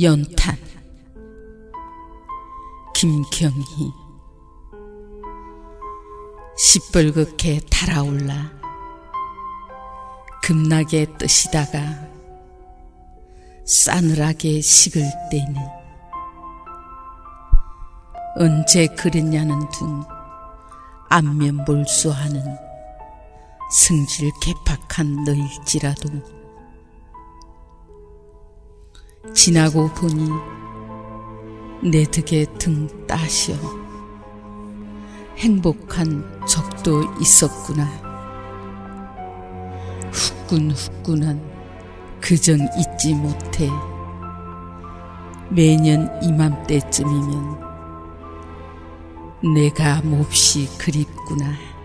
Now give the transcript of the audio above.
연탄. 김경희. 시뻘겋게 달아올라 급나게 뜨시다가 싸늘하게 식을 때니 언제 그랬냐는 둥 안면 몰수하는 승질 개팍한 너일지라도 지나고 보니 내 득에 등 따시어 행복한 적도 있었구나. 후끈후끈한 그정 잊지 못해 매년 이맘때쯤이면 내가 몹시 그립구나.